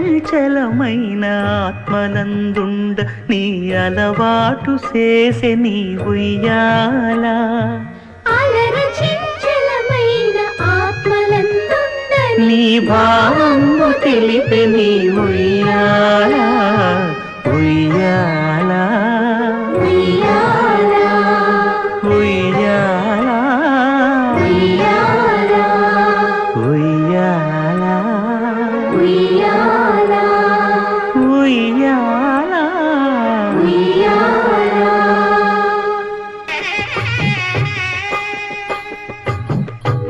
చంచలమైన ఆత్మనందుండ నీ అలవాటు చేసే నీ ఉయ్యాల నీ భావము తెలిపే నీ ఉయ్యాల. ఉయ్యాలా, ఉయ్యాల. ఉయ్యాలా,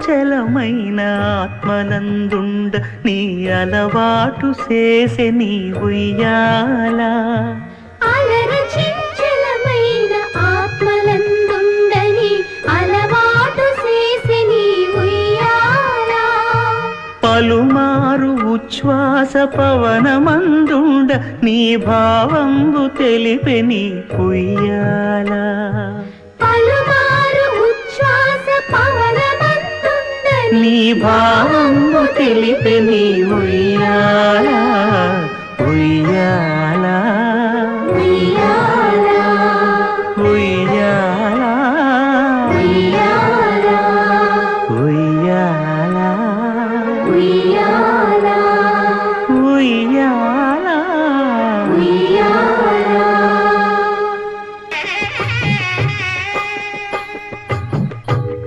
చంచలమైన ఆత్మనందుండ నీ అలవాటు చేసే నీ ఉయ్యాల. పలుమారు ఉచ్ఛ్వాస పవనమందుండ నీ భావంబు తెలిపే నీ ఉయ్యాల పలుమారు నీ భావము తెలిపే నీ ఉయ్యాల ఉయ్యాల ఉయ్యాలా,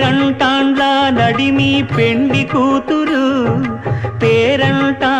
పేరంటాండ్లా నడిమి పెండి కూతురు పేరంటా